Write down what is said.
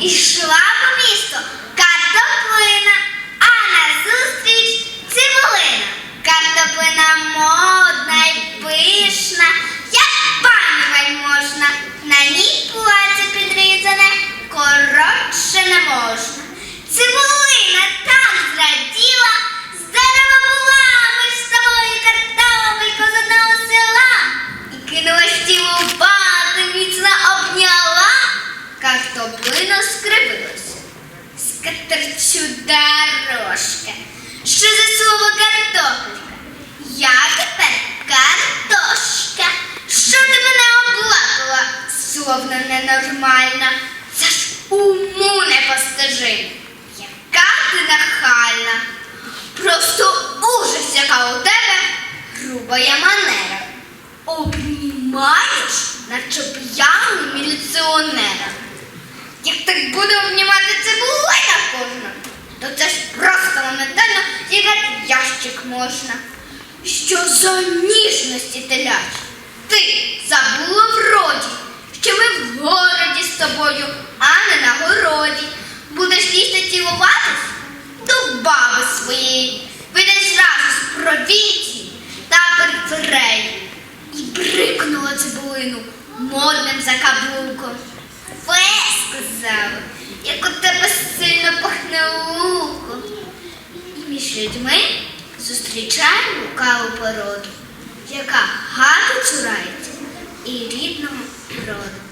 Ішла по місту Скатерчу дорожка. Що за слово картопелька? Я тепер картошка. Що ти мене облапила, словно ненормальна? Це ж уму непостижимо. Яка ти нахальна. Просто ужас, яка у тебе грубая манера. Обнімаєш, наче п'яний міліціонера. Як так буде обнімати в ящик можна. Що за ніжності телячі? Ти забула вроді, що ми в городі з тобою, а не на городі. Будеш лізти цілуватись до баби своєї, вийдеш зразу з провінції та перифереї. І брикнула цибулину модним закаблуком. Фе, сказала, як у тебе сильно пахне луком. І між людьми зустрічаємо каву породу, яка гати цурається і рідному роду.